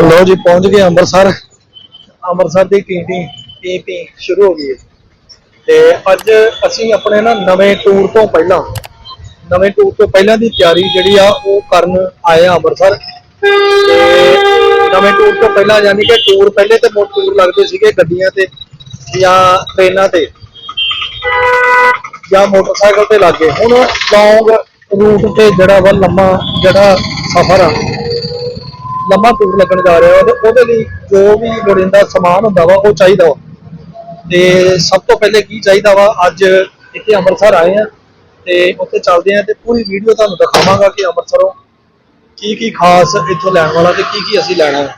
ਲੋ ਜੀ, ਪਹੁੰਚ ਗਏ ਅੰਮ੍ਰਿਤਸਰ। ਅੰਮ੍ਰਿਤਸਰ ਦੀ ਟੀਟੀ ਟੀਪੀ ਸ਼ੁਰੂ ਹੋ ਗਈ ਹੈ। ਤੇ ਅੱਜ ਅਸੀਂ ਆਪਣੇ ਨਾ ਨਵੇਂ ਟੂਰ ਤੋਂ ਪਹਿਲਾਂ, ਨਵੇਂ ਟੂਰ ਤੋਂ ਪਹਿਲਾਂ ਦੀ ਤਿਆਰੀ ਜਿਹੜੀ ਆ, ਉਹ ਕਰਨ ਆਏ ਆ ਅੰਮ੍ਰਿਤਸਰ। ਨਵੇਂ ਟੂਰ ਤੋਂ ਪਹਿਲਾਂ ਯਾਨੀ ਕਿ ਟੂਰ ਪਹਿਲੇ ਤੇ ਮੋ ਟੂਰ ਲੱਗਦੇ ਸੀਗੇ ਗੱਡੀਆਂ ਤੇ ਜਾਂ ਟ੍ਰੇਨਾਂ ਤੇ, ਜਾਂ ਮੋਟਰਸਾਈਕਲ ਤੇ ਲੱਗੇ ਹੁਣ ਲੌਂਗ ਰੂਟ ਤੇ ਜਿਹੜਾ ਵਾ ਲੰਮਾ ਜਿਹੜਾ ਸਫ਼ਰ ਆ ਲੰਮਾ ਟੂਰ ਲੱਗਣ ਜਾ ਰਿਹਾ ਉਹਦੇ ਉਹਦੇ ਲਈ ਜੋ ਵੀ ਲੋੜੀਂਦਾ ਸਮਾਨ ਹੁੰਦਾ ਵਾ, ਉਹ ਚਾਹੀਦਾ ਵਾ। ਤੇ ਸਭ ਤੋਂ ਪਹਿਲੇ ਕੀ ਚਾਹੀਦਾ ਵਾ, ਅੱਜ ਇੱਥੇ ਅੰਮ੍ਰਿਤਸਰ ਆਏ ਆ ਤੇ ਉੱਥੇ ਚੱਲਦੇ ਆ ਤੇ ਪੂਰੀ ਵੀਡੀਓ ਤੁਹਾਨੂੰ ਦਿਖਾਵਾਂਗਾ ਕਿ ਅੰਮ੍ਰਿਤਸਰੋਂ ਕੀ ਕੀ ਖਾਸ ਇੱਥੋਂ ਲੈਣ ਵਾਲਾ ਤੇ ਕੀ ਕੀ ਅਸੀਂ ਲੈਣਾ ਹੈ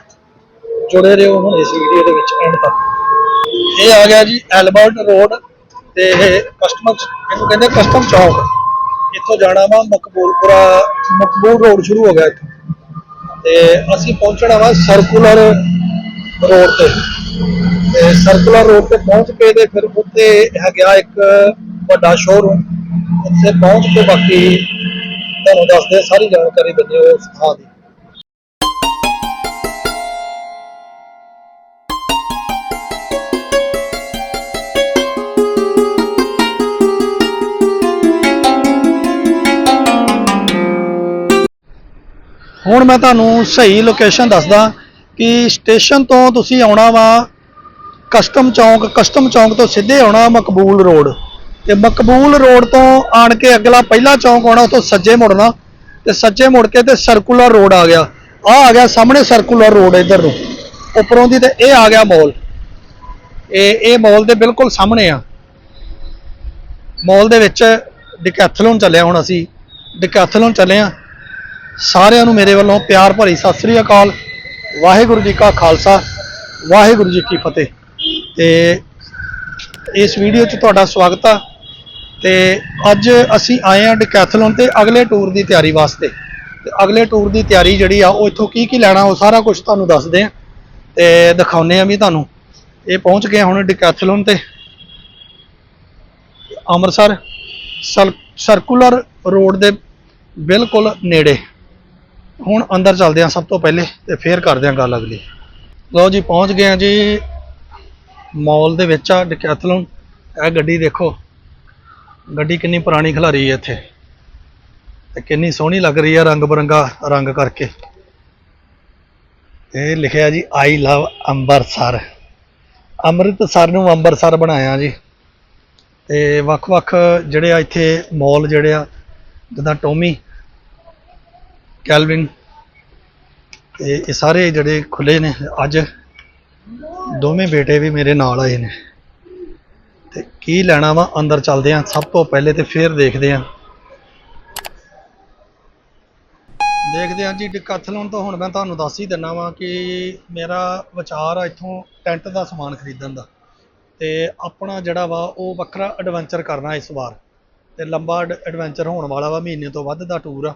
ਜੁੜੇ ਰਹੋ ਹੁਣ ਇਸ ਵੀਡੀਓ ਦੇ ਵਿੱਚ ਐਂਡ ਤੱਕ। ਇਹ ਆ ਗਿਆ ਜੀ ਐਲਬਰਟ ਰੋਡ ਤੇ ਇਹ ਕਸਟਮਰ ਇਹਨੂੰ ਕਹਿੰਦੇ ਕਸਟਮ ਚੌਕ ਇੱਥੋਂ ਜਾਣਾ ਵਾ ਮਕਬੂਲਪੁਰਾ, ਮਕਬੂਲ ਰੋਡ ਸ਼ੁਰੂ ਹੋ ਗਿਆ ਇੱਥੋਂ। ਤੇ ਅਸੀਂ ਪਹੁੰਚਣਾ ਵਾ ਸਰਕੂਲਰ ਰੋਡ ਤੇ। ਤੇ ਸਰਕੂਲਰ ਰੋਡ ਤੇ ਪਹੁੰਚ ਕੇ ਤੇ ਫਿਰ ਉੱਤੇ ਹੈਗਾ ਇੱਕ ਵੱਡਾ ਸ਼ੋਰੂਮ ਉੱਥੇ ਪਹੁੰਚ ਕੇ ਬਾਕੀ ਤੁਹਾਨੂੰ ਦੱਸਦੇ ਸਾਰੀ ਜਾਣਕਾਰੀ ਦਿੰਦੇ ਹਾਂ ਉਸ ਥਾਂ ਦੀ। ਹੁਣ ਮੈਂ ਤੁਹਾਨੂੰ ਸਹੀ ਲੋਕੇਸ਼ਨ ਦੱਸਦਾ ਕਿ ਸਟੇਸ਼ਨ ਤੋਂ ਤੁਸੀਂ ਆਉਣਾ ਵਾ ਕਸਟਮ ਚੌਂਕ ਕਸਟਮ ਚੌਂਕ ਤੋਂ ਸਿੱਧੇ ਆਉਣਾ ਮਕਬੂਲ ਰੋਡ। ਤੇ ਮਕਬੂਲ ਰੋਡ ਤੋਂ ਆਣ ਕੇ ਅਗਲਾ ਪਹਿਲਾ ਚੌਂਕ ਆਉਣਾ ਉਤੋਂ ਸੱਜੇ ਮੁੜਨਾ, ਤੇ ਸੱਜੇ ਮੁੜ ਕੇ ਤੇ ਸਰਕੂਲਰ ਰੋਡ ਆ ਗਿਆ। ਆ ਆ ਗਿਆ ਸਾਹਮਣੇ ਸਰਕੂਲਰ ਰੋਡ ਇੱਧਰ ਨੂੰ। ਉੱਪਰੋਂ ਦੀ ਤੇ ਇਹ ਆ ਗਿਆ ਮਾਲ ਇਹ ਇਹ ਮਾਲ ਦੇ ਬਿਲਕੁਲ ਸਾਹਮਣੇ ਆ। ਮਾਲ ਦੇ ਵਿੱਚ ਡਿਕੈਥਲਨ ਚੱਲਿਆ ਹੁਣ ਅਸੀਂ। ਡਿਕੈਥਲਨ ਚੱਲੇ ਆ। ਸਾਰਿਆਂ ਨੂੰ ਮੇਰੇ ਵੱਲੋਂ ਪਿਆਰ ਭਰੀ ਸਤਿ ਸ੍ਰੀ ਅਕਾਲ। ਵਾਹਿਗੁਰੂ ਜੀ ਕਾ ਖਾਲਸਾ, ਵਾਹਿਗੁਰੂ ਜੀ ਕੀ ਫਤਿਹ। ਤੇ ਇਸ ਵੀਡੀਓ 'ਚ ਤੁਹਾਡਾ ਸਵਾਗਤ ਆ। ਤੇ ਅੱਜ ਅਸੀਂ ਆਏ ਆ ਡਿਕੈਥਲਨ ਤੇ ਅਗਲੇ ਟੂਰ ਦੀ ਤਿਆਰੀ ਵਾਸਤੇ। ਤੇ ਅਗਲੇ ਟੂਰ ਦੀ ਤਿਆਰੀ ਜਿਹੜੀ ਆ, ਉਹ ਇੱਥੋਂ ਕੀ ਕੀ ਲੈਣਾ, ਉਹ ਸਾਰਾ ਕੁਝ ਤੁਹਾਨੂੰ ਦੱਸਦੇ ਆ ਤੇ ਦਿਖਾਉਨੇ ਆ ਵੀ ਤੁਹਾਨੂੰ। ਇਹ ਪਹੁੰਚ ਗਏ ਹੁਣ ਡਿਕੈਥਲਨ ਤੇ। ਅੰਮ੍ਰਿਤਸਰ ਸਰ- ਸਰਕੂਲਰ ਰੋਡ ਦੇ ਬਿਲਕੁਲ ਨੇੜੇ। ਹੁਣ ਅੰਦਰ ਚੱਲਦੇ ਹਾਂ ਸਭ ਤੋਂ ਪਹਿਲੇ ਤੇ ਫੇਰ ਕਰਦੇ ਹਾਂ ਗੱਲ ਅਗਲੀ। ਲਓ ਜੀ, ਪਹੁੰਚ ਗਏ ਹਾਂ ਜੀ ਮਾਲ ਦੇ ਵਿੱਚ ਆ ਡਿਕੈਥਲਨ ਇਹ ਗੱਡੀ ਦੇਖੋ, ਗੱਡੀ ਕਿੰਨੀ ਪੁਰਾਣੀ ਖਿਲਾਰੀ ਹੈ ਇੱਥੇ। ਤੇ ਕਿੰਨੀ ਸੋਹਣੀ ਲੱਗ ਰਹੀ ਹੈ ਰੰਗ ਬਰੰਗਾ ਰੰਗ ਕਰਕੇ। ਇਹ ਲਿਖਿਆ ਜੀ ਆਈ ਲਵ ਅੰਬਰਸਰ। ਅੰਮ੍ਰਿਤਸਰ ਨੂੰ ਅੰਬਰਸਰ ਬਣਾਇਆ ਜੀ। ਤੇ ਵੱਖ-ਵੱਖ ਜਿਹੜੇ ਆ ਇੱਥੇ ਮਾਲ ਜਿਹੜੇ ਆ, ਜਿੱਦਾਂ ਟੋਮੀ ਕੈਲਵਿਨ, ਤੇ ਇਹ ਸਾਰੇ ਜਿਹੜੇ ਖੁੱਲੇ ਨੇ ਅੱਜ, ਦੋਵੇਂ ਬੇਟੇ ਵੀ ਮੇਰੇ ਨਾਲ ਆਏ ਨੇ। ਤੇ ਕੀ ਲੈਣਾ ਵਾ, ਅੰਦਰ ਚੱਲਦੇ ਆ, ਸਭ ਤੋਂ ਪਹਿਲੇ ਤੇ ਫਿਰ ਦੇਖਦੇ ਆ। ਦੇਖਦੇ ਆ ਜੀ ਡਿਕੈਥਲਨ ਤੋਂ ਹੁਣ ਮੈਂ ਤੁਹਾਨੂੰ ਦੱਸ ਹੀ ਦਿੰਨਾ ਵਾਂ ਕਿ ਮੇਰਾ ਵਿਚਾਰ ਆ ਇੱਥੋਂ ਟੈਂਟ ਦਾ ਸਮਾਨ ਖਰੀਦਣ ਦਾ। ਤੇ ਆਪਣਾ ਜਿਹੜਾ ਵਾ, ਉਹ ਵੱਖਰਾ ਐਡਵੈਂਚਰ ਕਰਨਾ ਇਸ ਵਾਰ। ਤੇ ਲੰਬਾ ਐਡਵੈਂਚਰ ਹੋਣ ਵਾਲਾ ਵਾ, ਮਹੀਨੇ ਤੋਂ ਵੱਧ ਦਾ ਟੂਰ ਆ।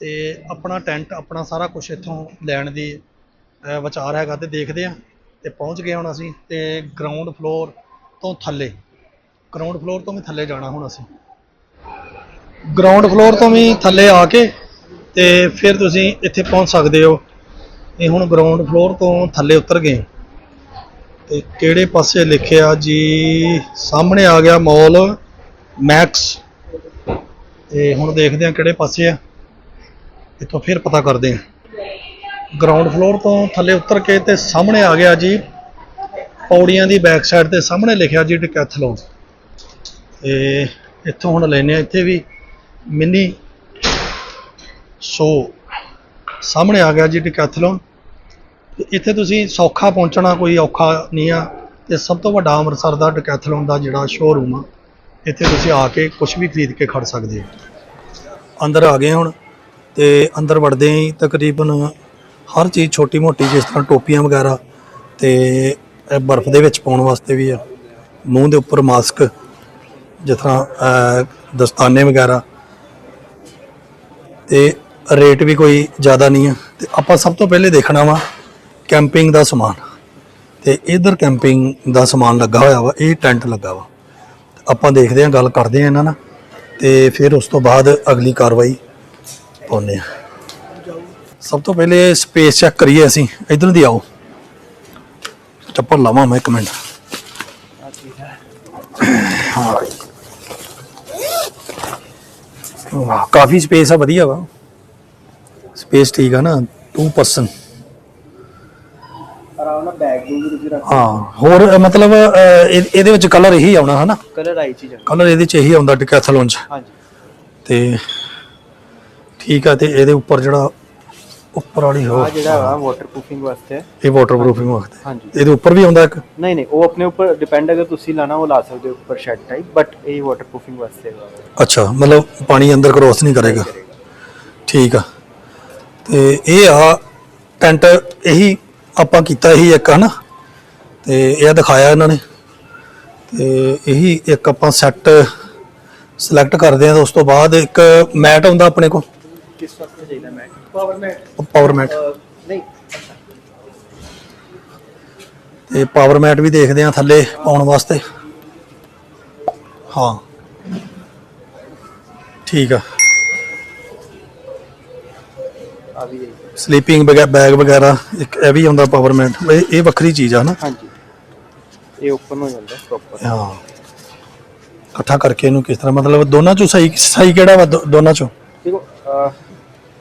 ਤੇ ਆਪਣਾ ਟੈਂਟ, ਆਪਣਾ ਸਾਰਾ ਕੁਝ ਇੱਥੋਂ ਲੈਣ ਦੀ ਵਿਚਾਰ ਹੈਗਾ ਤੇ ਦੇਖਦੇ ਆ ਤੇ ਪਹੁੰਚ ਗਏ ਹੁਣ ਅਸੀਂ ਤੇ ਗਰਾਊਂਡ ਫਲੋਰ ਤੋਂ ਥੱਲੇ। ਗਰਾਊਂਡ ਫਲੋਰ ਤੋਂ ਵੀ ਥੱਲੇ ਜਾਣਾ ਹੁਣ ਅਸੀਂ। ਗਰਾਊਂਡ ਫਲੋਰ ਤੋਂ ਵੀ ਥੱਲੇ ਆ ਕੇ ਤੇ ਫਿਰ ਤੁਸੀਂ ਇੱਥੇ ਪਹੁੰਚ ਸਕਦੇ ਹੋ। ਇਹ ਹੁਣ ਗਰਾਊਂਡ ਫਲੋਰ ਤੋਂ ਥੱਲੇ ਉਤਰ ਗਏ। ਤੇ ਕਿਹੜੇ ਪਾਸੇ ਲਿਖਿਆ ਜੀ? ਸਾਹਮਣੇ ਆ ਗਿਆ ਮਾਲ ਮੈਕਸ ਤੇ ਹੁਣ ਦੇਖਦੇ ਆ ਕਿਹੜੇ ਪਾਸੇ ਆ। ਇੱਥੋਂ ਫਿਰ ਪਤਾ ਕਰਦੇ ਹਾਂ। ਗਰਾਊਂਡ ਫਲੋਰ ਤੋਂ ਥੱਲੇ ਉਤਰ ਕੇ ਤੇ ਸਾਹਮਣੇ ਆ ਗਿਆ ਜੀ। ਪੌੜੀਆਂ ਦੀ ਬੈਕ ਸਾਈਡ ਤੇ ਸਾਹਮਣੇ ਲਿਖਿਆ ਜੀ ਡਿਕੈਥਲਨ ਤੇ ਇੱਥੋਂ ਹੁਣ ਲੈਨੇ ਆ ਇੱਥੇ ਵੀ ਮਿੰਨੀ। ਸੋ ਸਾਹਮਣੇ ਆ ਗਿਆ ਜੀ ਡਿਕੈਥਲਨ ਤੇ ਇੱਥੇ ਤੁਸੀਂ ਸੌਖਾ ਪਹੁੰਚਣਾ ਕੋਈ ਔਖਾ ਨਹੀਂ ਆ। ਤੇ ਸਭ ਤੋਂ ਵੱਡਾ ਅੰਮ੍ਰਿਤਸਰ ਦਾ ਡਿਕੈਥਲਨ ਦਾ ਜਿਹੜਾ ਸ਼ੋਰੂਮ ਆ, ਇੱਥੇ ਤੁਸੀਂ ਆ ਕੇ ਕੁਝ ਵੀ ਖਰੀਦ ਕੇ ਖੜ ਸਕਦੇ ਹੋ। ਅੰਦਰ ਆ ਗਏ ਹੁਣ। ਤੇ ਅੰਦਰ ਵੜਦੇ ਹੀ ਤਕਰੀਬਨ ਹਰ ਚੀਜ਼ ਛੋਟੀ ਮੋਟੀ ਜਿਸ ਤਰ੍ਹਾਂ ਟੋਪੀਆਂ ਵਗੈਰਾ ਤੇ ਬਰਫ਼ ਦੇ ਵਿੱਚ ਪਾਉਣ ਵਾਸਤੇ ਵੀ ਆ। ਮੂੰਹ ਦੇ ਉੱਪਰ ਮਾਸਕ, ਜਿਸ ਤਰ੍ਹਾਂ ਦਸਤਾਨੇ ਵਗੈਰਾ। ਤੇ ਰੇਟ ਵੀ ਕੋਈ ਜ਼ਿਆਦਾ ਨਹੀਂ ਆ। ਤੇ ਆਪਾਂ ਸਭ ਤੋਂ ਪਹਿਲੇ ਦੇਖਣਾ ਵਾ ਕੈਂਪਿੰਗ ਦਾ ਸਮਾਨ। ਤੇ ਇਧਰ ਕੈਂਪਿੰਗ ਦਾ ਸਮਾਨ ਲੱਗਾ ਹੋਇਆ ਵਾ, ਇਹ ਟੈਂਟ ਲੱਗਾ ਵਾ। ਆਪਾਂ ਦੇਖਦੇ ਹਾਂ, ਗੱਲ ਕਰਦੇ ਹਾਂ ਇਹਨਾਂ ਨਾਲ। ਤੇ ਫਿਰ ਉਸ ਤੋਂ ਬਾਅਦ ਅਗਲੀ ਕਾਰਵਾਈ ਪਾਉਂਦੇ ਹਾਂ ਸਭ ਤੋਂ ਪਹਿਲੇ ਸਪੇਸ ਚੈੱਕ ਕਰੀਏ ਅਸੀਂ। ਇਧਰ ਦੀ ਆਓ। ਚੱਪਲ ਲਾਵਾਂ ਮੈਂ ਇੱਕ ਮਿੰਟ। ਹਾਂ। ਵਾਹ ਕਾਫੀ ਸਪੇਸ ਆ ਵਧੀਆ ਵਾ। ਸਪੇਸ ਠੀਕ ਆ ਨਾ 2 ਪਰਸਨ ਆਰਾਮ ਨਾਲ ਬੈਗ ਨੂੰ ਵੀ ਤੁਸੀਂ ਰੱਖ ਹਾਂ ਹੋਰ ਅ, ਮਤਲਬ ਅ, ਇਹ- ਇਹਦੇ ਵਿੱਚ ਕਲਰ ਇਹੀ ਆਉਣਾ ਹਨਾ? ਕਲਰ ਆਈ ਚੀਜ਼ ਕਲਰ ਇਹਦੇ ਚ ਇਹੀ ਆਉਂਦਾ ਡਿਕੈਥਲੋਨ ਚ। ਹਾਂਜੀ। ਤੇ ਠੀਕ ਆ ਤੇ ਇਹਦੇ ਉੱਪਰ ਜਿਹੜਾ ਉੱਪਰ ਵਾਲੀ ਹੋ ਆ ਜਿਹੜਾ ਵਾ ਵਾਟਰਪ੍ਰੂਫਿੰਗ ਵਾਸਤੇ ਹੈ। ਇਹ ਵਾਟਰਪ੍ਰੂਫਿੰਗ ਵਕਤ ਹਾਂਜੀ। ਇਹਦੇ ਉੱਪਰ ਵੀ ਆਉਂਦਾ ਇੱਕ? ਨਹੀਂ ਨਹੀਂ ਉਹ ਆਪਣੇ ਉੱਪਰ ਡਿਪੈਂਡ ਅਗਰ ਤੁਸੀਂ ਲਾਣਾ ਉਹ ਲਾ ਸਕਦੇ ਹੋ ਉੱਪਰ ਸ਼ੈਡ ਟਾਈਪ ਬਟ ਇਹ ਵਾਟਰਪ੍ਰੂਫਿੰਗ ਵਾਸਤੇ ਹੈ ਅੱਛਾ ਮਤਲਬ ਪਾਣੀ ਅੰਦਰ ਕ੍ਰੋਸ ਨਹੀਂ ਕਰੇਗਾ। ਠੀਕ ਆ। ਤੇ ਇਹ ਆ ਟੈਂਟ ਇਹੀ ਆਪਾਂ ਕੀਤਾ ਇਹੀ ਇੱਕ ਹਨਾ? ਤੇ ਇਹ ਦਿਖਾਇਆ ਇਹਨਾਂ ਨੇ। ਤੇ ਇਹੀ ਇੱਕ ਆਪਾਂ ਸੈੱਟ ਸਿਲੈਕਟ ਕਰਦੇ ਆ ਤੇ ਉਸ ਤੋਂ ਬਾਅਦ ਇੱਕ ਮੈਟ ਆਉਂਦਾ ਆਪਣੇ ਕੋਲ। ਕਿਸ ਵਾਸਤੇ ਚਾਹੀਦਾ mat power mat power mat ਨਹੀਂ। ਤੇ ਪਾਵਰ ਮੈਟ ਵੀ ਦੇਖਦੇ ਆ ਥੱਲੇ ਪਾਉਣ ਵਾਸਤੇ। ਹਾਂ। ਠੀਕ ਆ। ਆ ਵੀ। ਸਲੀਪਿੰਗ ਬੈਗ ਵਗੈਰਾ ਇੱਕ ਇਹ ਵੀ ਆਉਂਦਾ ਪਾਵਰ ਮੈਟ ਇਹ ਇਹ ਵੱਖਰੀ ਚੀਜ਼ ਆ ਹਨਾ ਹਾਂਜੀ। ਇਹ ਓਪਨ ਹੋ ਜਾਂਦਾ ਪ੍ਰੋਪਰ ਹਾਂ। ਇਕੱਠਾ ਕਰਕੇ ਇਹਨੂੰ ਕਿਸ ਤਰ੍ਹਾਂ ਮਤਲਬ ਦੋਨਾਂ ਚੋਂ ਸਹੀ ਸਹੀ ਕਿਹੜਾ ਵਾ ਦੋਨਾਂ ਚੋਂ? ਦੇਖੋ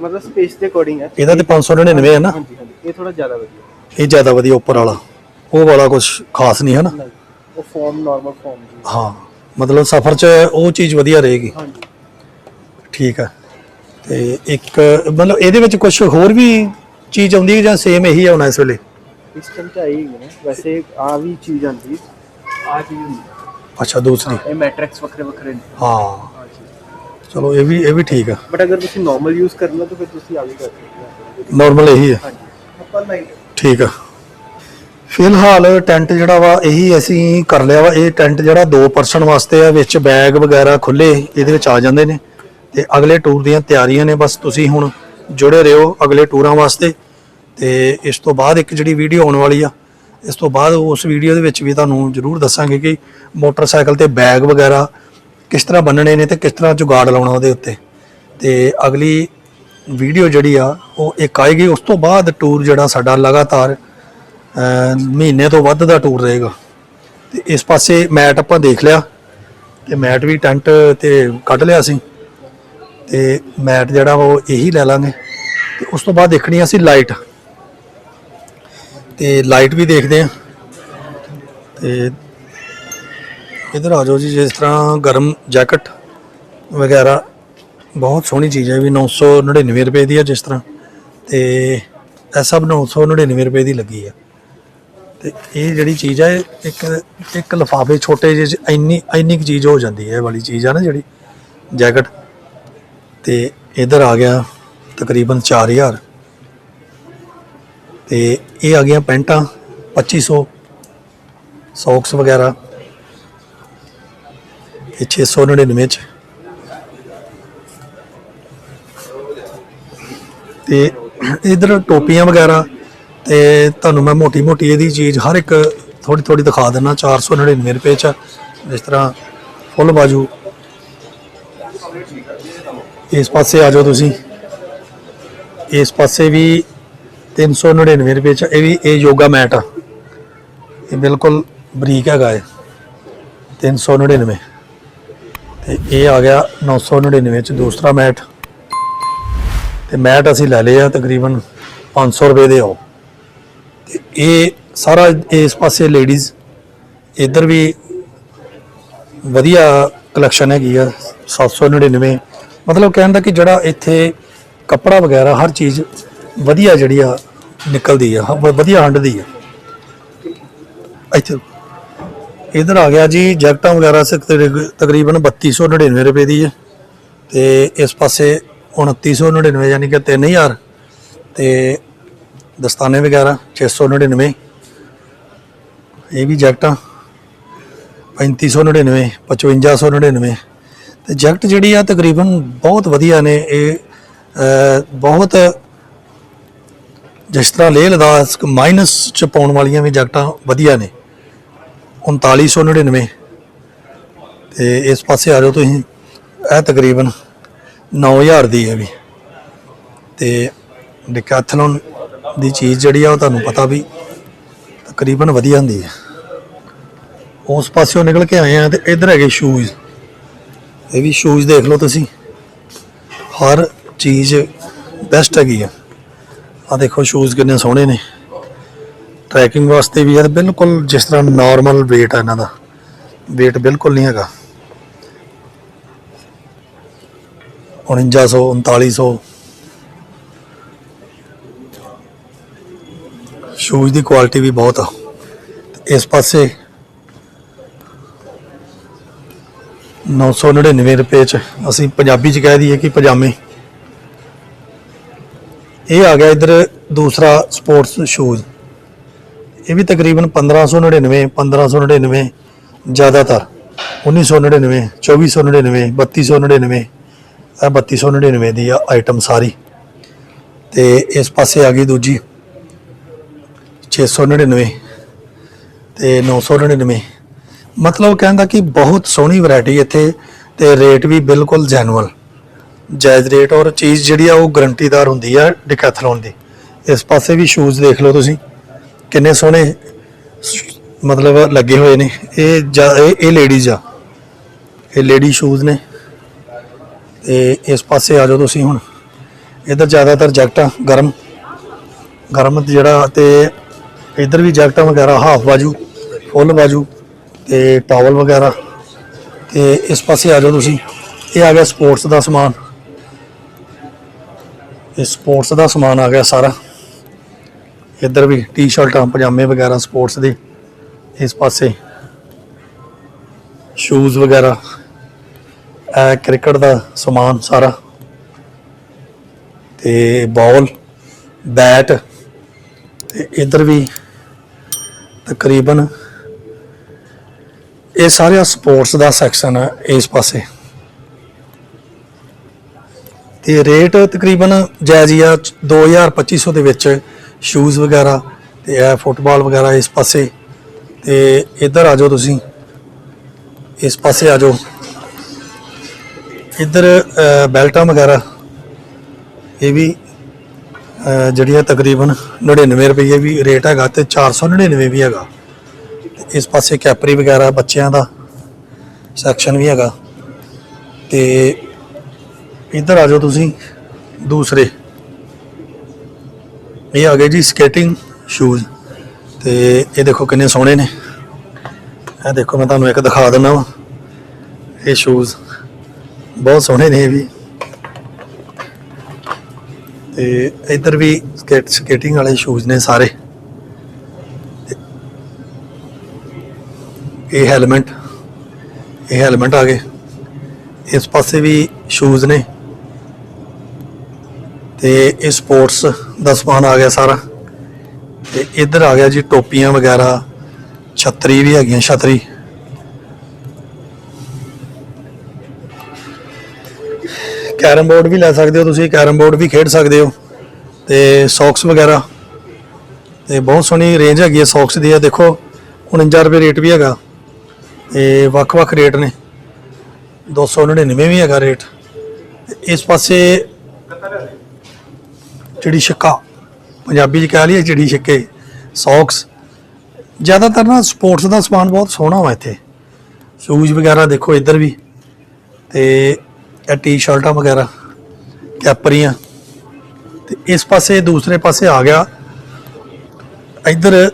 ਮਤਲਬ ਸਪੇਸ ਦੇ ਅਕੋਰਡਿੰਗ ਹੈ ਇਹਦਾ ਤੇ 599 ਹੈ ਨਾ? ਹਾਂਜੀ ਹਾਂਜੀ। ਇਹ ਥੋੜਾ ਜ਼ਿਆਦਾ ਵਧੀਆ। ਇਹ ਜ਼ਿਆਦਾ ਵਧੀਆ ਉੱਪਰ ਵਾਲਾ। ਉਹ ਵਾਲਾ ਕੁਝ ਖਾਸ ਨਹੀਂ ਹੈ ਨਾ? ਨਹੀਂ ਉਹ ਫਾਰਮ ਨਾਰਮਲ ਫਾਰਮ ਜੀ। ਹਾਂ ਮਤਲਬ ਸਫ਼ਰ 'ਚ ਉਹ ਚੀਜ਼ ਵਧੀਆ ਰਹੇਗੀ। ਹਾਂਜੀ। ਠੀਕ ਆ। ਤੇ ਇੱਕ ਮਤਲਬ ਇਹਦੇ ਵਿੱਚ ਕੁਝ ਹੋਰ ਵੀ ਚੀਜ਼ ਆਉਂਦੀ ਹੈ ਜਾਂ ਸੇਮ ਇਹੀ ਆਉਣਾ ਇਸ ਵੇਲੇ? ਇਸ ਟਾਈਮ ਤਾਂ ਆਈ ਹੈ ਵੈਸੇ ਆ ਵੀ ਚੀਜ਼ ਆਂਦੀ ਆ ਚੀਜ਼ ਹੁੰਦੀ। ਅੱਛਾ ਦੂਸਰੀ। ਇਹ ਮੈਟ੍ਰਿਕਸ ਵੱਖਰੇ ਵੱਖਰੇ ਨੇ ਹਾਂ। ਆ ਚੀਜ਼। ਚਲੋ ਇਹ ਵੀ ਇਹ ਵੀ ਠੀਕ ਆ। ਬਟ ਅਗਰ ਤੁਸੀਂ ਨਾਰਮਲ ਯੂਜ਼ ਕਰਨਾ ਤਾਂ ਫਿਰ ਤੁਸੀਂ ਆ ਵੀ ਕਰ ਸਕਦੇ ਹੋ। ਨਾਰਮਲ ਇਹੀ ਹਾਂਜੀ। ਆਪਾਂ ਲਾਈਟ ਠੀਕ ਆ। ਫਿਲਹਾਲ ਟੈਂਟ ਜਿਹੜਾ ਵਾ ਇਹੀ ਅਸੀਂ ਕਰ ਲਿਆ ਵਾ। ਇਹ ਟੈਂਟ ਜਿਹੜਾ ਦੋ ਪਰਸਨ ਵਾਸਤੇ ਆ ਵਿੱਚ ਬੈਗ ਵਗੈਰਾ ਖੁੱਲੇ ਇਹਦੇ ਵਿੱਚ ਆ ਜਾਂਦੇ ਨੇ। ਤੇ ਅਗਲੇ ਟੂਰ ਦੀਆਂ ਤਿਆਰੀਆਂ ਨੇ ਬਸ ਤੁਸੀਂ ਹੁਣ ਜੁੜੇ ਰਹੋ ਅਗਲੇ ਟੂਰਾਂ ਵਾਸਤੇ। ਤੇ ਇਸ ਤੋਂ ਬਾਅਦ ਇੱਕ ਜਿਹੜੀ ਵੀਡੀਓ ਆਉਣ ਵਾਲੀ ਆ ਇਸ ਤੋਂ ਬਾਅਦ ਉਸ ਵੀਡੀਓ ਦੇ ਵਿੱਚ ਵੀ ਤੁਹਾਨੂੰ ਜ਼ਰੂਰ ਦੱਸਾਂਗੇ ਕਿ ਮੋਟਰਸਾਈਕਲ ਤੇ ਬੈਗ ਵਗੈਰਾ ਕਿਸ ਤਰ੍ਹਾਂ ਬੰਨਣੇ ਨੇ ਤੇ ਕਿਸ ਤਰ੍ਹਾਂ ਜੁਗਾੜ ਲਾਉਣਾ ਉਹਦੇ ਉੱਤੇ। ਤੇ ਅਗਲੀ ਵੀਡੀਓ ਜਿਹੜੀ ਆ, ਉਹ ਇੱਕ ਆਏਗੀ, ਉਸ ਤੋਂ ਬਾਅਦ ਟੂਰ ਜਿਹੜਾ ਸਾਡਾ ਲਗਾਤਾਰ ਮਹੀਨੇ ਤੋਂ ਵੱਧ ਦਾ ਟੂਰ ਰਹੇਗਾ। ਤੇ ਇਸ ਪਾਸੇ ਮੈਟ ਆਪਾਂ ਦੇਖ ਲਿਆ, ਤੇ ਮੈਟ ਵੀ ਟੈਂਟ ਤੇ ਕੱਢ ਲਿਆ ਸੀ ਤੇ ਮੈਟ ਜਿਹੜਾ ਵਾ, ਉਹ ਇਹੀ ਲੈ ਲਾਂਗੇ। ਤੇ ਉਸ ਤੋਂ ਬਾਅਦ ਦੇਖਣੀ ਆ ਅਸੀਂ ਲਾਈਟ। ਤੇ ਲਾਈਟ ਵੀ ਦੇਖਦੇ ਆ। ਤੇ ਇਧਰ ਆ ਜਾਓ ਜੀ, ਜਿਸ ਤਰ੍ਹਾਂ ਗਰਮ ਜੈਕਟ ਵਗੈਰਾ, ਬਹੁਤ ਸੋਹਣੀ ਚੀਜ਼ ਹੈ ਵੀ 999 ਰੁਪਏ ਦੀ ਹੈ ਜਿਸ ਤਰ੍ਹਾਂ। ਤੇ ਇਹ ਸਭ 999 ਰੁਪਏ ਦੀ ਲੱਗੀ ਆ। ਤੇ ਇਹ ਜਿਹੜੀ ਚੀਜ਼ ਹੈ ਇੱਕ ਇੱਕ ਲਫਾਫੇ ਛੋਟੇ ਜਿਹੇ 'ਚ, ਇੰਨੀ ਇੰਨੀ ਕੁ ਚੀਜ਼ ਹੋ ਜਾਂਦੀ ਹੈ ਇਹ ਵਾਲੀ ਚੀਜ਼ ਆ ਨਾ ਜਿਹੜੀ ਜੈਕਟ। ਤੇ ਇਧਰ ਆ ਗਿਆ ਤਕਰੀਬਨ 4000 ਤੇ ਇਹ ਆ ਗਈਆਂ ਪੈਂਟਾਂ 2500 ਸੌਕਸ ਵਗੈਰਾ। ਇਹ 699 ਚ। ਤੇ ਇਧਰ ਟੋਪੀਆਂ ਵਗੈਰਾ, ਤੇ ਤੁਹਾਨੂੰ ਮੈਂ ਮੋਟੀ ਮੋਟੀ ਇਹਦੀ ਚੀਜ਼ ਹਰ ਇੱਕ ਥੋੜੀ ਥੋੜੀ ਦਿਖਾ ਦਿੰਨਾ 499 ਰੁਪਏ ਚ, ਜਿਸ ਤਰ੍ਹਾਂ ਫੁੱਲ ਬਾਜੂ। ਇਸ ਪਾਸੇ ਆ ਜਾਓ ਤੁਸੀਂ। ਇਸ ਪਾਸੇ ਵੀ 399 ਰੁਪਏ ਚ, ਇਹ ਵੀ, ਇਹ ਯੋਗਾ ਮੈਟ ਆ। ਇਹ ਬਿਲਕੁਲ ਬਰੀਕ ਹੈਗਾ ਹੈ 399 ਤੇ ਇਹ ਆ ਗਿਆ 999 ਚ ਦੂਸਰਾ ਮੈਟ। ਤੇ ਮੈਟ ਅਸੀਂ ਲੈ ਲਏ ਆ ਤਕਰੀਬਨ 500 ਰੁਪਏ ਦੇ ਆਓ ਤੇ ਇਹ ਸਾਰਾ ਇਸ ਪਾਸੇ ਲੇਡੀਜ਼ ਇੱਧਰ ਵੀ ਵਧੀਆ ਕਲੈਕਸ਼ਨ ਹੈਗੀ ਆ 799 ਮਤਲਬ ਕਹਿਣ ਦਾ ਕਿ ਜਿਹੜਾ ਇੱਥੇ ਕੱਪੜਾ ਵਗੈਰਾ ਹਰ ਚੀਜ਼ ਵਧੀਆ ਜਿਹੜੀ ਆ ਨਿਕਲਦੀ ਆ, ਹ- ਵਧੀਆ ਹੰਡਦੀ ਆ। ਇੱਥੇ ਇਧਰ ਆ ਗਿਆ ਜੀ, ਜੈਕਟਾਂ ਵਗੈਰਾ ਸ ਤਕਰੀ- ਤਕਰੀਬਨ 3299 ਰੁਪਏ ਦੀ ਹੈ। ਤੇ ਇਸ ਪਾਸੇ 2999 ਯਾਨੀ ਕਿ 3000 ਤੇ ਦਸਤਾਨੇ ਵਗੈਰਾ 699 ਇਹ ਵੀ ਜੈਕਟਾਂ 3599 5599 ਤੇ ਜੈਕਟ ਜਿਹੜੀ ਆ, ਤਕਰੀਬਨ ਬਹੁਤ ਵਧੀਆ ਨੇ। ਇਹ ਬਹੁਤ ਜਿਸ ਤਰ੍ਹਾਂ ਲੇਹ ਲਦਾਖ ਮਾਈਨਸ ਚ ਪਾਉਣ ਵਾਲੀਆਂ ਵੀ ਜੈਕਟਾਂ ਵਧੀਆ ਨੇ। 3999 ਤੇ ਇਸ ਪਾਸੇ ਆ ਜਾਓ ਤੁਸੀਂ। ਇਹ ਤਕਰੀਬਨ 9000 ਦੀ ਹੈ ਵੀ। ਤੇ ਡਿਕੈਥਲਨ ਦੀ ਚੀਜ਼ ਜਿਹੜੀ ਆ ਉਹ ਤੁਹਾਨੂੰ ਪਤਾ ਵੀ ਤਕਰੀਬਨ ਵਧੀਆ ਹੁੰਦੀ ਹੈ। ਉਸ ਪਾਸਿਓਂ ਨਿਕਲ ਕੇ ਆਏ ਆ ਤੇ ਇੱਧਰ ਹੈਗੇ ਸ਼ੂਜ਼ ਇਹ ਵੀ ਸ਼ੂਜ਼ ਦੇਖ ਲਓ ਤੁਸੀਂ। ਹਰ ਚੀਜ਼ ਬੈਸਟ ਹੈਗੀ ਆ। ਆ ਦੇਖੋ ਸ਼ੂਜ਼ ਕਿੰਨੇ ਸੋਹਣੇ ਨੇ। ਟਰੈਕਿੰਗ ਵਾਸਤੇ ਵੀ ਯਾਰ ਬਿਲਕੁਲ ਜਿਸ ਤਰ੍ਹਾਂ ਨਾਰਮਲ weight ਆ ਇਹਨਾਂ ਦਾ, weight ਬਿਲਕੁਲ ਨਹੀਂ ਹੈਗਾ। 4900 3900 ਸ਼ੂਜ਼ ਦੀ ਕੁਆਲਿਟੀ ਵੀ ਬਹੁਤ ਆ। ਤੇ ਇਸ ਪਾਸੇ 999 ਰੁਪਏ ਚ ਅਸੀਂ ਪੰਜਾਬੀ ਚ ਕਹਿ ਦਈਏ ਕਿ ਪਜਾਮੇ। ਇਹ ਆ ਗਿਆ ਇਧਰ ਦੂਸਰਾ ਸਪੋਰਟਸ ਸ਼ੂਜ਼ ਇਹ ਵੀ ਤਕਰੀਬਨ 1599 1599 ਜ਼ਿਆਦਾਤਰ 1999 2499 3299 ਇਹ 3299 ਦੀ ਆ ਆਈਟਮ ਸਾਰੀ। ਤੇ ਇਸ ਪਾਸੇ ਆ ਗਈ ਦੂਜੀ 699 ਤੇ 999 ਮਤਲਬ ਕਹਿੰਦਾ ਕਿ ਬਹੁਤ ਸੋਹਣੀ ਵੈਰਾਈਟੀ ਇੱਥੇ ਤੇ ਰੇਟ ਵੀ ਬਿਲਕੁਲ ਜੈਨੂਅਲ ਜਾਇਜ਼ ਰੇਟ ਔਰ ਚੀਜ਼ ਜਿਹੜੀ ਆ ਉਹ ਗਰੰਟੀਦਾਰ ਹੁੰਦੀ ਆ ਡਿਕੈਥਲੋਨ ਦੀ। ਇਸ ਪਾਸੇ ਵੀ ਸ਼ੂਜ਼ ਦੇਖ ਲਓ ਤੁਸੀਂ। ਕਿੰਨੇ ਸੋਹਣੇ ਮਤਲਬ ਲੱਗੇ ਹੋਏ ਨੇ। ਇਹ ਜਾ- ਇਹ ਇਹ ਲੇਡੀਜ਼ ਆ। ਇਹ ਲੇਡੀ ਸ਼ੂਜ਼ ਨੇ। ਤੇ ਇਸ ਪਾਸੇ ਆ ਜਾਓ ਤੁਸੀਂ ਹੁਣ। ਇਧਰ ਜ਼ਿਆਦਾਤਰ ਜੈਕਟਾਂ ਗਰਮ ਗਰਮ ਜਿਹੜਾ ਤੇ ਇਧਰ ਵੀ ਜੈਕਟਾਂ ਵਗੈਰਾ ਹਾਫ ਬਾਜੂ ਫੁੱਲ ਬਾਜੂ ਤੇ ਟਾਵਲ ਵਗੈਰਾ। ਤੇ ਇਸ ਪਾਸੇ ਆ ਜਾਓ ਤੁਸੀਂ। ਇਹ ਆ ਗਿਆ ਸਪੋਰਟਸ ਦਾ ਸਮਾਨ। ਇਹ ਸਪੋਰਟਸ ਦਾ ਸਮਾਨ ਆ ਗਿਆ ਸਾਰਾ। ਇੱਧਰ ਵੀ ਟੀ-ਸ਼ਰਟਾਂ ਪਜਾਮੇ ਵਗੈਰਾ, ਸਪੋਰਟਸ ਦੇ, ਇਸ ਪਾਸੇ। ਸ਼ੂਜ਼ ਵਗੈਰਾ, ਇਹ ਕ੍ਰਿਕਟ ਦਾ ਸਮਾਨ ਸਾਰਾ। ਤੇ ਬਾਲ ਬੈਟ ਤੇ ਇੱਧਰ ਵੀ ਤਕਰੀਬਨ ਇਹ ਸਾਰਾ ਸਪੋਰਟਸ ਦਾ ਸੈਕਸ਼ਨ ਹੈ ਇਸ ਪਾਸੇ। ਤੇ ਰੇਟ ਤਕਰੀਬਨ ਜਾਇਜ਼ ਹੀ ਆ 2250 ਦੇ ਵਿੱਚ ਸ਼ੂਜ਼ ਵਗੈਰਾ ਤੇ ਇਹ ਫੁੱਟਬਾਲ ਵਗੈਰਾ ਇਸ ਪਾਸੇ ਤੇ ਇੱਧਰ ਆ ਜਾਓ ਤੁਸੀਂ। ਇਸ ਪਾਸੇ ਆ ਜਾਓ। ਇੱਧਰ ਬੈਲਟਾਂ ਵਗੈਰਾ, ਇਹ ਵੀ ਜਿਹੜੀਆਂ ਤਕਰੀਬਨ 99 ਰੁਪਏ ਵੀ ਰੇਟ ਹੈਗਾ ਤੇ 499 ਵੀ ਹੈਗਾ। ਤੇ ਇਸ ਪਾਸੇ ਕੈਪਰੀ ਵਗੈਰਾ ਬੱਚਿਆਂ ਦਾ ਸੈਕਸ਼ਨ ਵੀ ਹੈਗਾ। ਤੇ ਇੱਧਰ ਆ ਜਾਓ ਤੁਸੀਂ, ਦੂਸਰੇ। ਇਹ ਆ ਗਏ ਜੀ ਸਕੇਟਿੰਗ ਸ਼ੂਜ਼ ਤੇ ਇਹ ਦੇਖੋ ਕਿੰਨੇ ਸੋਹਣੇ ਨੇ। ਇਹ ਦੇਖੋ ਮੈਂ ਤੁਹਾਨੂੰ ਇੱਕ ਦਿਖਾ ਦਿੰਦਾ ਵਾਂ। ਇਹ ਸ਼ੂਜ਼ ਬਹੁਤ ਸੋਹਣੇ ਨੇ ਇਹ ਵੀ। ਤੇ ਇੱਧਰ ਵੀ ਸਕੇਟ ਸਕੇਟਿੰਗ ਵਾਲੇ ਸ਼ੂਜ਼ ਨੇ ਸਾਰੇ। ਇਹ ਹੈਲਮਟ ਇਹ ਹੈਲਮਟ ਆ ਗਏ। ਇਸ ਪਾਸੇ ਵੀ ਸ਼ੂਜ਼ ਨੇ। ਤੇ ਇਹ ਸਪੋਰਟਸ ਦਾ ਸਮਾਨ ਆ ਗਿਆ ਸਾਰਾ। ਤੇ ਇੱਧਰ ਆ ਗਿਆ ਜੀ ਟੋਪੀਆਂ ਵਗੈਰਾ, ਛਤਰੀ ਵੀ ਹੈਗੀਆਂ, ਛਤਰੀ। ਕੈਰਮ ਬੋਰਡ ਵੀ ਲੈ ਸਕਦੇ ਹੋ ਤੁਸੀਂ, ਕੈਰਮ ਬੋਰਡ ਵੀ ਖੇਡ ਸਕਦੇ ਹੋ। ਤੇ ਸੌਕਸ ਵਗੈਰਾ। ਤੇ ਬਹੁਤ ਸੋਹਣੀ ਰੇਂਜ ਹੈਗੀ ਹੈ ਸੌਕਸ ਦੀ ਆ ਦੇਖੋ 49 ਰੁਪਏ ਰੇਟ ਵੀ ਹੈਗਾ। ਤੇ ਵੱਖ-ਵੱਖ ਰੇਟ ਨੇ। 299 ਵੀ ਹੈਗਾ ਰੇਟ। ਇਸ ਪਾਸੇ ਚਿੜੀ ਛੱਕਾ। ਪੰਜਾਬੀ ਚ ਕਹਿ ਲਈਏ ਚਿੜੀ ਛੱਕੇ, ਸੌਕਸ। ਜ਼ਿਆਦਾਤਰ ਨਾ ਸਪੋਰਟਸ ਦਾ ਸਮਾਨ ਬਹੁਤ ਸੋਹਣਾ ਵਾ ਇੱਥੇ। ਸ਼ੂਜ਼ ਵਗੈਰਾ ਦੇਖੋ ਇੱਧਰ ਵੀ। ਤੇ ਇਹ ਟੀ-ਸ਼ਰਟਾਂ ਵਗੈਰਾ, ਕੈਪਰੀਆਂ। ਤੇ ਇਸ ਪਾਸੇ, ਦੂਸਰੇ ਪਾਸੇ ਆ ਗਿਆ ਇੱਧਰ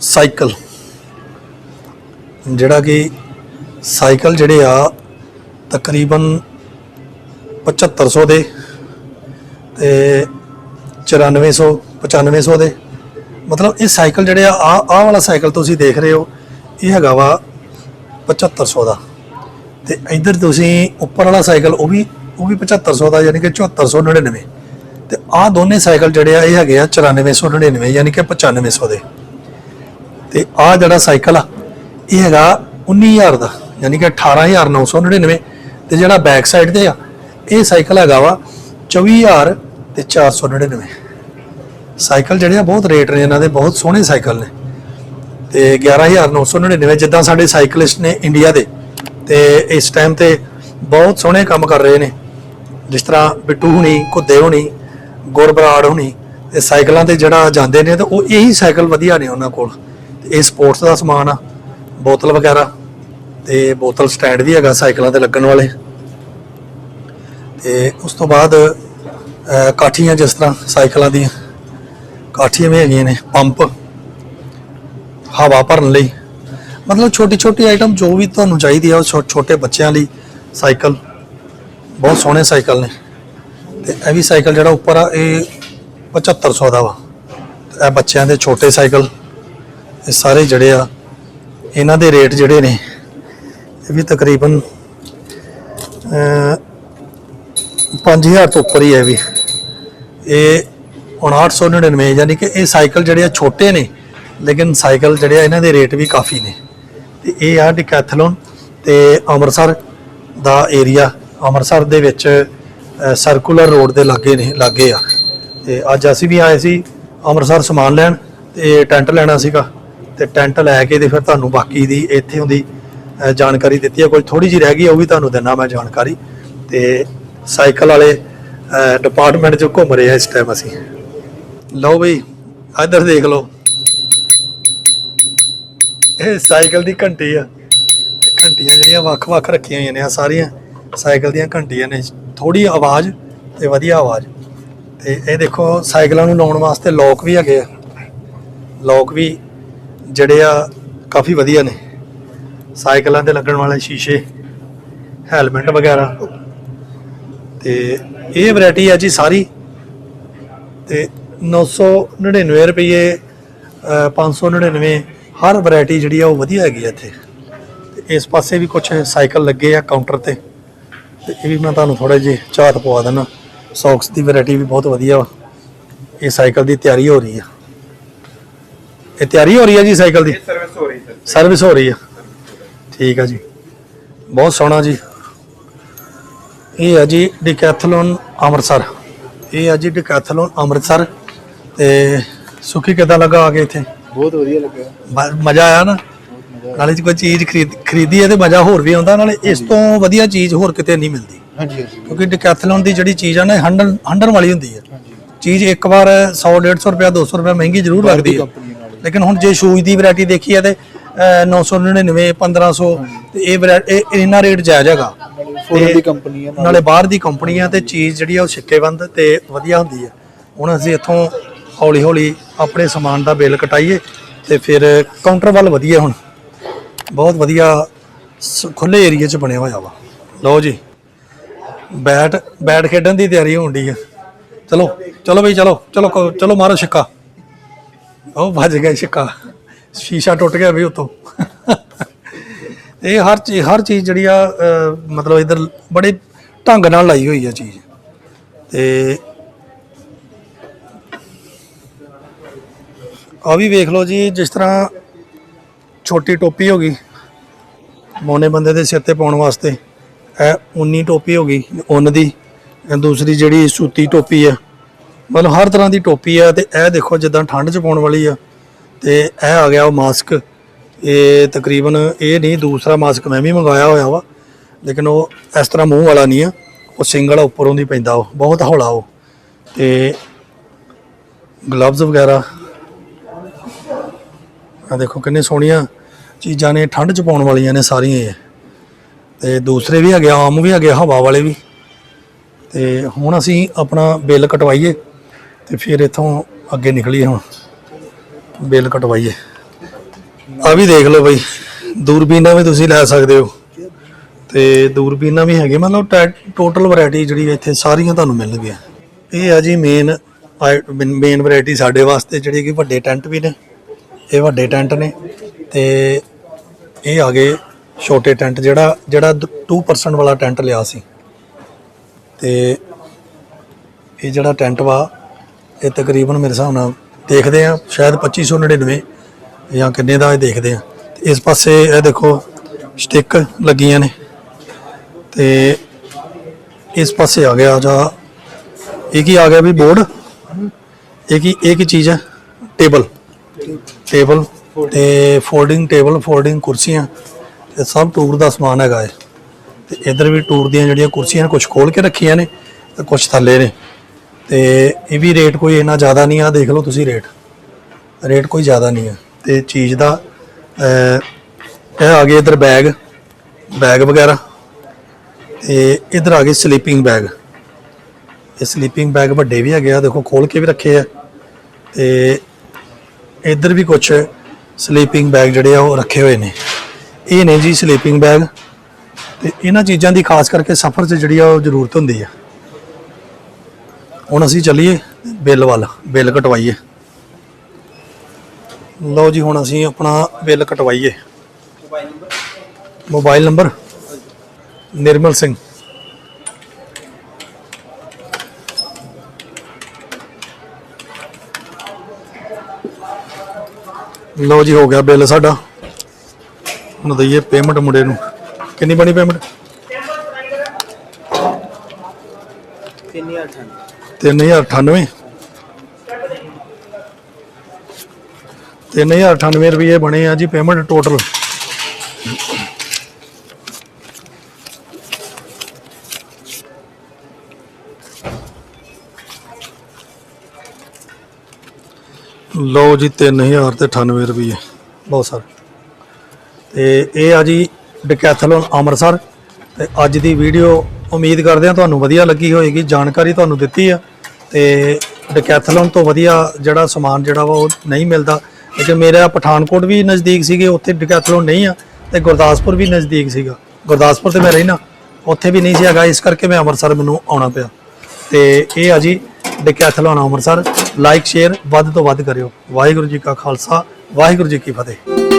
ਸਾਈਕਲ। ਜਿਹੜਾ ਕਿ ਸਾਈਕਲ ਜਿਹੜੇ ਆ, ਤਕਰੀਬਨ 7500 ਦੇ। ਤੇ 9400 9500 ਦੇ। ਮਤਲਬ ਇਹ ਸਾਈਕਲ ਜਿਹੜੇ ਆ ਆ, ਆਹ ਵਾਲਾ ਸਾਈਕਲ ਤੁਸੀਂ ਦੇਖ ਰਹੇ ਹੋ, ਇਹ ਹੈਗਾ ਵਾ 7500 ਦਾ। ਤੇ ਇੱਧਰ ਤੁਸੀਂ ਉੱਪਰ ਵਾਲਾ ਸਾਈਕਲ, ਉਹ ਵੀ ਉਹ ਵੀ 7500 ਦਾ, ਯਾਨੀ ਕਿ 7499 ਤੇ ਆਹ ਦੋਨੇ ਸਾਈਕਲ ਜਿਹੜੇ ਆ, ਇਹ ਹੈਗੇ ਆ 9499 ਯਾਨੀ ਕਿ 9500 ਦੇ। ਤੇ ਆਹ ਜਿਹੜਾ ਸਾਈਕਲ ਆ, ਇਹ ਹੈਗਾ 19000 ਦਾ, ਯਾਨੀ ਕਿ 18999 ਤੇ ਜਿਹੜਾ ਬੈਕ ਸਾਈਡ ਤੇ ਆ, ਇਹ ਸਾਈਕਲ ਹੈਗਾ ਵਾ 24000 ਤੇ 499 ਸਾਈਕਲ ਜਿਹੜੇ ਆ ਬਹੁਤ ਰੇਟ ਨੇ, ਇਹਨਾਂ ਦੇ ਬਹੁਤ ਸੋਹਣੇ ਸਾਈਕਲ ਨੇ। ਤੇ 11999 ਜਿੱਦਾਂ ਸਾਡੇ ਸਾਈਕਲਿਸਟ ਨੇ ਇੰਡੀਆ ਦੇ। ਤੇ ਇਸ ਟਾਈਮ ਤੇ ਬਹੁਤ ਸੋਹਣੇ ਕੰਮ ਕਰ ਰਹੇ ਨੇ। ਜਿਸ ਤਰ੍ਹਾਂ ਬਿੱਟੂ ਹੁਣੀ, ਘੁੱਦੇ ਹੁਣੀ, ਗੁਰਬਰਾੜ ਹੁਣੀ ਇਹ ਸਾਈਕਲਾਂ ਤੇ ਜਿਹੜਾ ਜਾਂਦੇ ਨੇ, ਤੇ ਉਹ ਇਹੀ ਸਾਈਕਲ ਵਧੀਆ ਨੇ ਉਹਨਾਂ ਕੋਲ। ਤੇ ਇਹ ਸਪੋਰਟਸ ਦਾ ਸਮਾਨ ਆ, ਬੋਤਲ ਵਗੈਰਾ, ਤੇ ਬੋਤਲ ਸਟੈਂਡ ਵੀ ਹੈਗਾ ਸਾਈਕਲਾਂ ਤੇ ਲੱਗਣ ਵਾਲੇ। ਤੇ ਉਸ ਤੋਂ ਬਾਅਦ ਕਾਠੀਆਂ ਜਿਸ ਤਰ੍ਹਾਂ ਸਾਈਕਲਾਂ ਦੀਆਂ, ਕਾਠੀਆਂ ਵੀ ਹੈਗੀਆਂ ਨੇ, ਪੰਪ, ਹਵਾ ਭਰਨ ਲਈ। ਮਤਲਬ ਛੋਟੀ ਛੋਟੀ ਆਈਟਮ ਜੋ ਵੀ ਤੁਹਾਨੂੰ ਚਾਹੀਦੀ ਆ, ਉਹ ਛੋ- ਛੋਟੇ ਬੱਚਿਆਂ ਲਈ ਸਾਈਕਲ, ਬਹੁਤ ਸੋਹਣੇ ਸਾਈਕਲ ਨੇ। ਤੇ ਇਹ ਵੀ ਸਾਈਕਲ ਜਿਹੜਾ ਉੱਪਰ ਆ, ਇਹ 7500 ਦਾ ਵਾ। ਤੇ ਇਹ ਬੱਚਿਆਂ ਦੇ ਛੋਟੇ ਸਾਈਕਲ, ਇਹ ਸਾਰੇ ਜਿਹੜੇ ਆ, ਇਹਨਾਂ ਦੇ ਰੇਟ ਜਿਹੜੇ ਨੇ, ਇਹ ਵੀ ਤਕਰੀਬਨ, ਅਹ 5000 ਤੋਂ ਉੱਪਰ ਹੀ ਹੈ ਵੀ। ਇਹ 5999 ਯਾਨੀ ਕਿ ਇਹ ਸਾਈਕਲ ਜਿਹੜੇ ਆ ਛੋਟੇ ਨੇ, ਲੇਕਿਨ ਸਾਈਕਲ ਜਿਹੜੇ ਆ ਇਹਨਾਂ ਦੇ ਰੇਟ ਵੀ ਕਾਫੀ ਨੇ। ਤੇ ਇਹ ਆ ਡਿਕੈਥਲੋਨ ਤੇ ਅੰਮ੍ਰਿਤਸਰ ਦਾ ਏਰੀਆ, ਅੰਮ੍ਰਿਤਸਰ ਦੇ ਵਿੱਚ ਸਰਕੂਲਰ ਰੋਡ ਦੇ ਲਾਗੇ ਨੇ, ਲਾਗੇ ਆ। ਤੇ ਅੱਜ ਅਸੀਂ ਵੀ ਆਏ ਸੀ ਅੰਮ੍ਰਿਤਸਰ ਸਮਾਨ ਲੈਣ ਤੇ ਟੈਂਟ ਲੈਣਾ ਸੀਗਾ। ਤੇ ਟੈਂਟ ਲੈ ਕੇ ਤੇ ਫਿਰ ਤੁਹਾਨੂੰ ਬਾਕੀ ਦੀ ਇੱਥੇ ਦੀ ਜਾਣਕਾਰੀ ਦਿੱਤੀ ਹੈ ਕੋਈ ਥੋੜੀ ਜਿਹੀ ਰਹਿ ਗਈ ਉਹ ਵੀ ਤੁਹਾਨੂੰ ਦਿੰਨਾ ਮੈਂ ਜਾਣਕਾਰੀ। ਤੇ ਸਾਈਕਲ ਵਾਲੇ ਡਿਪਾਰਟਮੈਂਟ 'ਚ ਘੁੰਮ ਰਹੇ ਆ ਇਸ ਟਾਈਮ ਅਸੀਂ। ਲਓ ਬਈ, ਇੱਧਰ ਦੇਖ ਲਓ। ਇਹ ਸਾਈਕਲ ਦੀ ਘੰਟੀ ਆ। ਘੰਟੀਆਂ ਜਿਹੜੀਆਂ ਵੱਖ-ਵੱਖ ਰੱਖੀਆਂ ਹੋਈਆਂ ਨੇ ਆ ਸਾਰੀਆਂ। ਸਾਈਕਲ ਦੀਆਂ ਘੰਟੀਆਂ ਨੇ। ਥੋੜੀ ਆਵਾਜ਼ ਤੇ ਵਧੀਆ ਆਵਾਜ਼। ਤੇ ਇਹ ਦੇਖੋ ਸਾਈਕਲਾਂ ਨੂੰ ਲਾਉਣ ਵਾਸਤੇ ਲੋਕ ਵੀ ਹੈਗੇ ਆ। ਲੋਕ ਵੀ ਜਿਹੜੇ ਆ ਕਾਫੀ ਵਧੀਆ ਨੇ। ਸਾਈਕਲਾਂ ਤੇ ਲੱਗਣ ਵਾਲੇ ਸ਼ੀਸ਼ੇ ਹੈਲਮਟ ਵਗੈਰਾ। ਤੇ ਇਹ ਵੈਰਾਈਟੀ ਆ ਜੀ ਸਾਰੀ। ਤੇ 999 ਰੁਪਏ ਅ, 599 ਹਰ ਵੈਰਾਈਟੀ ਜਿਹੜੀ ਆ ਉਹ ਵਧੀਆ ਹੈਗੀ ਆ ਇੱਥੇ। ਤੇ ਇਸ ਪਾਸੇ ਵੀ ਕੁਝ ਸਾਈਕਲ ਲੱਗੇ ਆ ਕਾਊਂਟਰ ਤੇ। ਤੇ ਇਹ ਵੀ ਮੈਂ ਤੁਹਾਨੂੰ ਥੋੜਾ ਜਿਹਾ ਝਾਤ ਪਵਾ ਦਿੰਦਾ ਸੌਕਸ ਦੀ ਵੈਰਾਈਟੀ ਵੀ ਬਹੁਤ ਵਧੀਆ ਵਾ। ਇਹ ਸਾਈਕਲ ਦੀ ਤਿਆਰੀ ਹੋ ਰਹੀ ਆ। ਇਹ ਤਿਆਰੀ ਹੋ ਰਹੀ ਆ ਜੀ ਸਾਈਕਲ ਦੀ? ਸਰਵਿਸ ਹੋ ਰਹੀ ਸਰ। ਸਰਵਿਸ ਹੋ ਰਹੀ ਆ। ਠੀਕ ਆ ਜੀ। ਬਹੁਤ ਸੋਹਣਾ ਜੀ। ਇਹ ਆ ਜੀ ਡਿਕੈਥਲੋਨ ਅੰਮ੍ਰਿਤਸਰ। ਇਹ ਆ ਜੀ ਡਿਕੈਥਲੋਨ ਅੰਮ੍ਰਿਤਸਰ ਤੇ ਸੁਖੀ ਕਿਦਾਂ ਲੱਗਾ ਆ ਕੇ ਇੱਥੇ? ਬਹੁਤ ਵਧੀਆ ਲੱਗਾ। ਮਜ਼ਾ ਆਇਆ ਨਾ? ਨਾਲੇ ਜੇ ਕੋਈ ਚੀਜ਼ ਖਰੀਦ ਖਰੀਦੀ ਹੈ ਤੇ ਮਜ਼ਾ ਹੋਰ ਵੀ ਆਉਂਦਾ ਨਾਲੇ ਇਸ ਤੋਂ ਵਧੀਆ ਚੀਜ਼ ਹੋਰ ਕਿਤੇ ਨਹੀਂ ਮਿਲਦੀ। ਹਾਂਜੀ ਕਿਉਂਕਿ ਡਿਕੈਥਲੋਨ ਦੀ ਜਿਹੜੀ ਚੀਜ਼ ਆ ਨਾ ਹੰਡਨ ਹੰਡਨ ਵਾਲੀ ਹੁੰਦੀ ਹੈ। ਚੀਜ਼ ਇੱਕ ਵਾਰ 100 150 ਰੁਪਿਆ 200 ਰੁਪਿਆ ਮਹਿੰਗੀ ਜ਼ਰੂਰ ਲੱਗਦੀ ਹੈ। ਲੇਕਿਨ ਹੁਣ ਜੇ ਸ਼ੂਜ਼ ਦੀ ਵੈਰਾਈਟੀ ਦੇਖੀ ਹੈ ਤੇ 999 1500 ਤੇ ਇਹ ਇਹ ਇਹਨਾਂ ਰੇਟ ਜਾਇਜ਼ ਹੈਗਾ। ਫੋਰਨ ਦੀ ਕੰਪਨੀ ਹੈ ਨਾਲੇ। ਬਾਹਰ ਦੀ ਕੰਪਨੀ ਆ ਤੇ ਚੀਜ਼ ਜਿਹੜੀ ਆ ਉਹ ਸਿੱਕੇਬੰਦ ਤੇ ਵਧੀਆ ਹੁੰਦੀ ਹੈ ਹੁਣ ਅਸੀਂ ਇੱਥੋਂ ਹੌਲੀ ਹੌਲੀ ਆਪਣੇ ਸਮਾਨ ਦਾ ਬਿੱਲ ਕਟਾਈਏ ਤੇ ਫਿਰ ਕਾਊਂਟਰ ਵੱਲ ਵਧੀਆ ਹੁਣ। ਬਹੁਤ ਵਧੀਆ ਖੁੱਲੇ ਏਰੀਆ 'ਚ ਬਣਿਆ ਹੋਇਆ ਵਾ। ਲਓ ਜੀ ਬੈਟ ਬੈਟ ਖੇਡਣ ਦੀ ਤਿਆਰੀ ਹੋਣ ਦੀ ਆ। ਚਲੋ ਚਲੋ ਬਈ ਚਲੋ ਚਲੋ ਚਲੋ ਮਾਰੋ ਛੱਕਾ। ਉਹ ਭੱਜ ਗਿਆ ਛੱਕਾ। ਸ਼ੀਸ਼ਾ ਟੁੱਟ ਗਿਆ ਵੀ ਉਤੋਂ। ਇਹ ਹਰ ਚੀਜ਼ ਹਰ ਚੀਜ਼ ਜਿਹੜੀ ਆ ਮਤਲਬ ਇਧਰ ਬੜੇ ਢੰਗ ਨਾਲ ਲਾਈ ਹੋਈ ਆ ਚੀਜ਼। ਤੇ ਆ ਵੀ ਵੇਖ ਲਓ ਜੀ, ਜਿਸ ਤਰ੍ਹਾਂ ਛੋਟੀ ਟੋਪੀ ਹੋ ਗਈ, ਮੋਨੇ ਬੰਦੇ ਦੇ ਸਿਰ ਤੇ ਪਾਉਣ ਵਾਸਤੇ। ਇਹ ਉਨੀ ਟੋਪੀ ਹੋ ਗਈ, ਉੱਨ ਦੀ। ਦੂਸਰੀ ਜਿਹੜੀ ਸੂਤੀ ਟੋਪੀ ਆ। ਮਤਲਬ ਹਰ ਤਰ੍ਹਾਂ ਦੀ ਟੋਪੀ ਆ, ਤੇ ਇਹ ਦੇਖੋ ਜਿੱਦਾਂ ਠੰਡ 'ਚ ਪਾਉਣ ਵਾਲੀ ਆ। ਤੇ ਇਹ ਆ ਗਿਆ ਉਹ ਮਾਸਕ ਇਹ ਤਕਰੀਬਨ ਇਹ ਨਹੀਂ, ਦੂਸਰਾ ਮਾਸਕ ਮੈਂ ਵੀ ਮੰਗਾਇਆ ਹੋਇਆ ਵਾ। ਲੇਕਿਨ ਉਹ ਇਸ ਤਰ੍ਹਾਂ ਮੂੰਹ ਵਾਲਾ ਨਹੀਂ ਆ। ਉਹ ਸਿੰਗਲ ਉੱਪਰੋਂ ਦੀ ਪੈਂਦਾ ਉਹ। ਬਹੁਤ ਹੌਲਾ ਉਹ। ਤੇ ਗਲਵਜ਼ ਵਗੈਰਾ। ਆ ਦੇਖੋ ਕਿੰਨੇ ਸੋਹਣੀਆਂ ਚੀਜ਼ਾਂ ਨੇ, ਠੰਡ 'ਚ ਪਾਉਣ ਵਾਲੀਆਂ ਨੇ ਸਾਰੀਆਂ ਇਹ। ਤੇ ਦੂਸਰੇ ਵੀ ਹੈਗੇ ਆਮ ਵੀ ਹੈਗੇ ਹਵਾ ਵਾਲੇ ਵੀ। ਤੇ ਹੁਣ ਅਸੀਂ ਆਪਣਾ ਬਿੱਲ ਕਟਵਾਈਏ ਤੇ ਫਿਰ ਇੱਥੋਂ ਅੱਗੇ ਨਿਕਲੀਏ ਹੁਣ। ਬਿੱਲ ਕਟਵਾਈਏ। ਆ ਵੀ ਦੇਖ ਲਓ ਬਈ, ਦੂਰਬੀਨਾਂ ਵੀ ਤੁਸੀਂ ਲੈ ਸਕਦੇ ਹੋ। ਤੇ ਦੂਰਬੀਨਾਂ ਵੀ ਹੈਗੇ ਮਤਲਬ ਟੋਟਲ ਵੈਰਾਈਟੀ ਜਿਹੜੀ ਇੱਥੇ ਸਾਰੀਆਂ ਤੁਹਾਨੂੰ ਮਿਲਣਗੀਆਂ। ਇਹ ਆ ਜੀ ਮੇਨ ਮੇਨ ਵੈਰਾਈਟੀ ਸਾਡੇ ਵਾਸਤੇ ਜਿਹੜੀ ਕਿ ਵੱਡੇ ਟੈਂਟ ਵੀ ਨੇ। ਇਹ ਵੱਡੇ ਟੈਂਟ ਨੇ ਤੇ ਇਹ ਆ ਗਏ ਛੋਟੇ ਟੈਂਟ ਜਿਹੜਾ ਜਿਹੜਾ 2% ਵਾਲਾ ਟੈਂਟ ਲਿਆ ਸੀ। ਤੇ ਇਹ ਜਿਹੜਾ ਟੈਂਟ ਵਾ, ਇਹ ਤਕਰੀਬਨ ਮੇਰੇ ਹਿਸਾਬ ਨਾਲ ਦੇਖਦੇ ਆ ਸ਼ਾਇਦ 2599 ਜਾਂ ਕਿੰਨੇ ਦਾ ਇਹ ਦੇਖਦੇ ਆ ਤੇ ਇਸ ਪਾਸੇ ਇਹ ਦੇਖੋ ਸਟਿੱਕ ਲੱਗੀਆਂ ਨੇ। ਤੇ ਇਸ ਪਾਸੇ ਆ ਗਿਆ ਜਾਂ ਇਹ ਕੀ ਆ ਗਿਆ ਵੀ ਬੋਰਡ ਇਹ ਕੀ ਇਹ ਕੀ ਚੀਜ਼ ਹੈ? ਟੇਬਲ ਟੇਬਲ ਤੇ ਫੋਲਡਿੰਗ ਟੇਬਲ ਫੋਲਡਿੰਗ ਕੁਰਸੀਆਂ ਇਹ ਸਭ ਟੂਰ ਦਾ ਸਮਾਨ ਹੈਗਾ ਹੈ ਤੇ ਇਧਰ ਵੀ ਟੂਰ ਦੀਆਂ ਜਿਹੜੀਆਂ ਕੁਰਸੀਆਂ ਨੇ ਕੁਝ ਖੋਲ ਕੇ ਰੱਖੀਆਂ ਨੇ ਤੇ ਕੁਝ ਥੱਲੇ ਨੇ। ਤੇ ਇਹ ਵੀ ਰੇਟ ਕੋਈ ਇੰਨਾ ਜ਼ਿਆਦਾ ਨਹੀਂ ਆ, ਦੇਖ ਲਓ ਤੁਸੀਂ ਰੇਟ। ਰੇਟ ਕੋਈ ਜ਼ਿਆਦਾ ਨਹੀਂ ਆ। ਤੇ ਚੀਜ਼ ਦਾ ਇਹ ਆ ਗਏ ਇਧਰ ਬੈਗ ਬੈਗ ਵਗੈਰਾ। ਤੇ ਇਧਰ ਆ ਗਏ ਸਲੀਪਿੰਗ ਬੈਗ ਇਹ ਸਲੀਪਿੰਗ ਬੈਗ ਵੱਡੇ ਵੀ ਹੈਗੇ ਆ, ਦੇਖੋ ਖੋਲ ਕੇ ਵੀ ਰੱਖੇ ਆ। ਤੇ ਇਧਰ ਵੀ ਕੁਝ ਸਲੀਪਿੰਗ ਬੈਗ ਜਿਹੜੇ ਆ, ਉਹ ਰੱਖੇ ਹੋਏ ਨੇ। ਇਹ ਨੇ ਜੀ ਸਲੀਪਿੰਗ ਬੈਗ ਤੇ ਇਹਨਾਂ ਚੀਜ਼ਾਂ ਦੀ ਖਾਸ ਕਰਕੇ ਸਫ਼ਰ 'ਚ ਜਿਹੜੀ ਆ, ਉਹ ਜ਼ਰੂਰਤ ਹੁੰਦੀ ਆ। ਹੁਣ ਅਸੀਂ ਚੱਲੀਏ ਬਿੱਲ ਵੱਲ, ਬਿੱਲ ਕਟਵਾਈਏ। ਲਓ ਜੀ, ਹੁਣ ਅਸੀਂ ਆਪਣਾ ਬਿੱਲ ਕਟਵਾਈਏ। Mobile number? ਨਿਰਮਲ ਸਿੰਘ। ਲਓ ਜੀ, ਹੋ ਗਿਆ ਬਿੱਲ ਸਾਡਾ। ਹੁਣ ਦਈਏ ਪੇਮੈਂਟ ਮੁੰਡੇ ਨੂੰ। ਕਿੰਨੀ ਬਣੀ ਪੇਮੈਂਟ 3098 3098 ਰੁਪਏ ਬਣੇ ਆ ਜੀ ਪੇਮੈਂਟ ਟੋਟਲ ਲਓ ਜੀ 3000 ਤੇ 98 ਰੁਪਏ। ਬਹੁਤ ਸਰ। ਤੇ ਇਹ ਆ ਜੀ ਡਕੈਥਲਨ ਅੰਮ੍ਰਿਤਸਰ। ਤੇ ਅੱਜ ਦੀ ਵੀਡੀਓ ਉਮੀਦ ਕਰਦੇ ਹਾਂ ਤੁਹਾਨੂੰ ਵਧੀਆ ਲੱਗੀ ਹੋਏਗੀ। ਜਾਣਕਾਰੀ ਤੁਹਾਨੂੰ ਦਿੱਤੀ ਆ। ਤੇ ਡਕੈਥਲਨ ਤੋਂ ਵਧੀਆ ਜਿਹੜਾ ਸਮਾਨ ਜਿਹੜਾ ਵਾ ਉਹ ਨਹੀਂ ਮਿਲਦਾ। ਲੇਕਿਨ ਮੇਰਾ ਪਠਾਨਕੋਟ ਵੀ ਨਜ਼ਦੀਕ ਸੀਗੇ, ਉੱਥੇ ਡਕੈਥਲਨ ਨਹੀਂ ਆ ਤੇ ਗੁਰਦਾਸਪੁਰ ਵੀ ਨਜ਼ਦੀਕ ਸੀਗਾ। ਗੁਰਦਾਸਪੁਰ ਤੇ ਮੈਂ ਰਹਿਣਾ ਉੱਥੇ ਵੀ ਨਹੀਂ ਸੀ ਹੈਗਾ, ਇਸ ਕਰਕੇ ਮੈਂ ਅੰਮ੍ਰਿਤਸਰ ਮੈਨੂੰ ਆਉਣਾ ਪਿਆ। ਤੇ ਇਹ ਆ ਜੀ ਡਕੈਥਲਨ ਅੰਮ੍ਰਿਤਸਰ। ਲਾਈਕ ਸ਼ੇਅਰ ਵੱਧ ਤੋਂ ਵੱਧ ਕਰਿਓ। ਵਾਹਿਗੁਰੂ ਜੀ ਕਾ ਖਾਲਸਾ, ਵਾਹਿਗੁਰੂ ਜੀ ਕੀ ਫਤਿਹ।